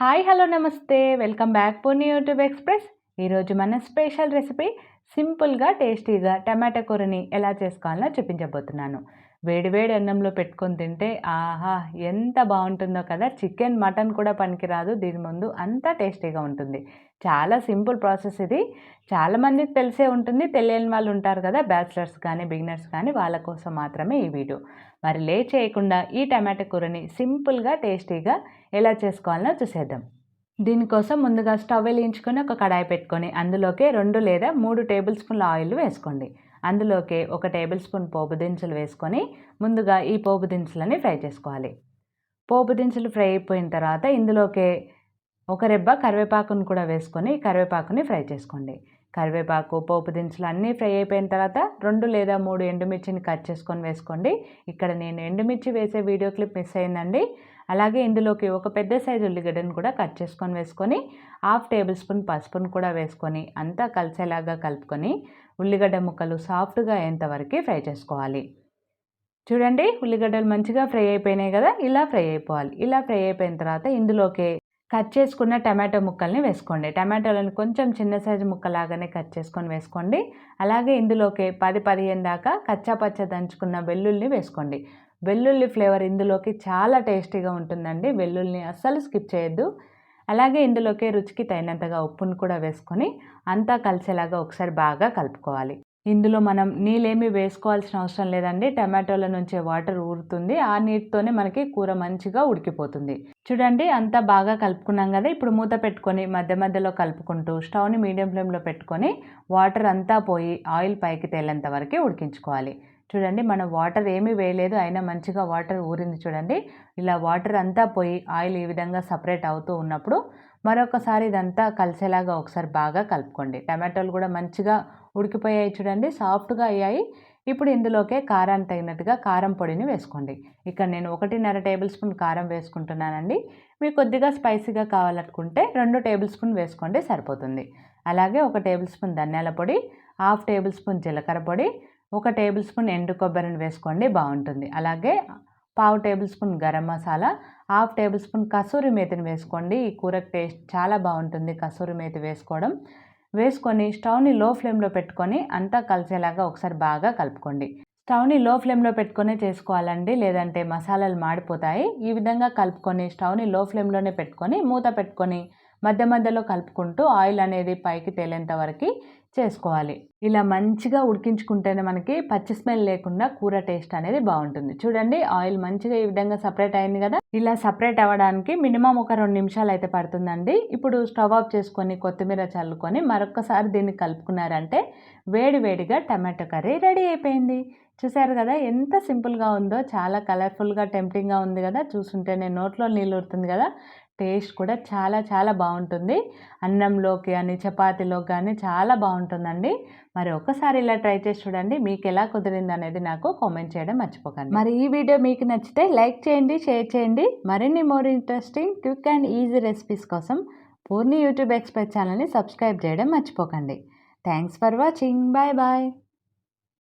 Hi hello నమస్తే. Welcome back Poorni YouTube express. ఈరోజు మన స్పెషల్ రెసిపీ సింపుల్గా టేస్టీగా టమాటా కూరని ఎలా చేసుకోవాలో చూపించబోతున్నాను. వేడివేడి అన్నంలో పెట్టుకొని తింటే ఆహా ఎంత బాగుంటుందో కదా! చికెన్ మటన్ కూడా పనికిరాదు. దీని ముందు అంతా టేస్టీగా ఉంటుంది. చాలా సింపుల్ ప్రాసెస్ ఇది. చాలామందికి తెలిసే ఉంటుంది. తెలియని వాళ్ళు ఉంటారు కదా! బ్యాచిలర్స్ కానీ బిగినర్స్ కానీ వాళ్ళ కోసం మాత్రమే ఈ వీడియో. మరి లే చేయకుండా ఈ టమాటా కూరని సింపుల్గా టేస్టీగా ఎలా చేసుకోవాలో చూసేద్దాం. దీనికోసం ముందుగా స్టవ్ వెలిగించుకొని ఒక కడాయి పెట్టుకొని అందులోకి రెండు లేదా మూడు టేబుల్ స్పూన్ల ఆయిల్ వేసుకోండి. అందులోకి ఒక టేబుల్ స్పూన్ పోపు దినుసులు వేసుకొని ముందుగా ఈ పోపు దినుసులని ఫ్రై చేసుకోవాలి. పోపు దినుసులు ఫ్రై అయిపోయిన తర్వాత ఇందులోకి ఒక రెబ్బ కరివేపాకును కూడా వేసుకొని కరివేపాకుని ఫ్రై చేసుకోండి. కరివేపాకు పోపు దినుసులు అన్నీ ఫ్రై అయిపోయిన తర్వాత రెండు లేదా మూడు ఎండుమిర్చిని కట్ చేసుకొని వేసుకోండి. ఇక్కడ నేను ఎండుమిర్చి వేసే వీడియో క్లిప్ మిస్ అయిందండి. అలాగే ఇందులోకి ఒక పెద్ద సైజు ఉల్లిగడ్డను కూడా కట్ చేసుకొని వేసుకొని హాఫ్ టేబుల్ స్పూన్ పసుపును కూడా వేసుకొని అంతా కలిసేలాగా కలుపుకొని ఉల్లిగడ్డ ముక్కలు సాఫ్ట్గా అయ్యేంతవరకు ఫ్రై చేసుకోవాలి. చూడండి ఉల్లిగడ్డలు మంచిగా ఫ్రై అయిపోయినాయి కదా ఇలా ఫ్రై అయిపోవాలి. ఇలా ఫ్రై అయిపోయిన తర్వాత ఇందులోకి కట్ చేసుకున్న టమాటో ముక్కల్ని వేసుకోండి. టమాటోలను కొంచెం చిన్న సైజు ముక్కలాగానే కట్ చేసుకొని వేసుకోండి. అలాగే ఇందులోకి పది పదిహేను దాకా కచ్చా పచ్చ దంచుకున్న వెల్లుల్ని వేసుకోండి. వెల్లుల్లి ఫ్లేవర్ ఇందులోకి చాలా టేస్టీగా ఉంటుందండి. వెల్లుల్ని అస్సలు స్కిప్ చేయొద్దు. అలాగే ఇందులోకి రుచికి తగినంతగా ఉప్పును కూడా వేసుకొని అంతా కలిసేలాగా ఒకసారి బాగా కలుపుకోవాలి. ఇందులో మనం నీళ్ళేమి వేసుకోవాల్సిన అవసరం లేదండి. టమాటోల నుంచే వాటర్ ఊరుతుంది. ఆ నీటితోనే మనకి కూర మంచిగా ఉడికిపోతుంది. చూడండి అంతా బాగా కలుపుకున్నాం కదా. ఇప్పుడు మూత పెట్టుకొని మధ్య మధ్యలో కలుపుకుంటూ స్టవ్ని మీడియం ఫ్లేమ్లో పెట్టుకొని వాటర్ అంతా పోయి ఆయిల్ పైకి తేలేంత వరకు ఉడికించుకోవాలి. చూడండి మనం వాటర్ ఏమీ వేయలేదు. అయినా మంచిగా వాటర్ ఊరింది చూడండి. ఇలా వాటర్ అంతా పోయి ఆయిల్ ఈ విధంగా సపరేట్ అవుతూ ఉన్నప్పుడు మరొకసారి ఇదంతా కలిసేలాగా ఒకసారి బాగా కలుపుకోండి. టమాటోలు కూడా మంచిగా ఉడికిపోయాయి చూడండి సాఫ్ట్గా అయ్యాయి. ఇప్పుడు ఇందులోకే కారాన్ని తగినట్టుగా కారం పొడిని వేసుకోండి. ఇక్కడ నేను ఒకటిన్నర టేబుల్ స్పూన్ కారం వేసుకుంటున్నానండి. మీకు కొద్దిగా స్పైసీగా కావాలనుకుంటే రెండు టేబుల్ స్పూన్ వేసుకోండి సరిపోతుంది. అలాగే ఒక టేబుల్ స్పూన్ ధనియాల పొడి హాఫ్ టేబుల్ స్పూన్ జీలకర్ర పొడి ఒక టేబుల్ స్పూన్ ఎండు కొబ్బరిని వేసుకోండి బాగుంటుంది. అలాగే పావు table spoon garam masala half table spoon kasuri మేతిని వేసుకోండి. ఈ కూరకు టేస్ట్ చాలా బాగుంటుంది కసూరి మేతి వేసుకోవడం. వేసుకొని స్టవ్ని లో ఫ్లేమ్లో పెట్టుకొని అంతా కలిసేలాగా ఒకసారి బాగా కలుపుకోండి. స్టవ్ని లో ఫ్లేమ్లో పెట్టుకొని చేసుకోవాలండి లేదంటే మసాలాలు మాడిపోతాయి. ఈ విధంగా కలుపుకొని స్టవ్ని లో ఫ్లేమ్లోనే పెట్టుకొని మూత పెట్టుకొని మధ్య మధ్యలో కలుపుకుంటూ ఆయిల్ అనేది పైకి తేలేంత వరకు చేసుకోవాలి. ఇలా మంచిగా ఉడికించుకుంటేనే మనకి పచ్చి స్మెల్ లేకుండా కూర టేస్ట్ అనేది బాగుంటుంది. చూడండి ఆయిల్ మంచిగా ఈ విధంగా సపరేట్ అయింది కదా. ఇలా సపరేట్ అవ్వడానికి మినిమం ఒక రెండు నిమిషాలు అయితే పడుతుందండి. ఇప్పుడు స్టవ్ ఆఫ్ చేసుకొని కొత్తిమీర చల్లుకొని మరొకసారి దీన్ని కలుపుకున్నారంటే వేడి వేడిగా టమాటో కర్రీ రెడీ అయిపోయింది. చూశారు కదా ఎంత సింపుల్గా ఉందో చాలా కలర్ఫుల్గా టెంప్టింగ్గా ఉంది కదా చూస్తుంటేనే నోట్లో నీళ్ళు ఉడుతుంది కదా టేస్ట్ కూడా చాలా చాలా బాగుంటుంది. అన్నంలోకి కానీ చపాతీలోకి కానీ చాలా బాగుంటుందండి. మరి ఒకసారి ఇలా ట్రై చేసి చూడండి మీకు ఎలా కుదిరింది అనేది నాకు కామెంట్ చేయడం మర్చిపోకండి. మరి ఈ వీడియో మీకు నచ్చితే లైక్ చేయండి షేర్ చేయండి. మరిన్ని more interesting quick and easy recipes కోసం పూర్ణి యూట్యూబ్ ఎక్స్పెక్ట్ ఛానల్ని సబ్స్క్రైబ్ చేయడం మర్చిపోకండి. Thanks for watching. Bye bye.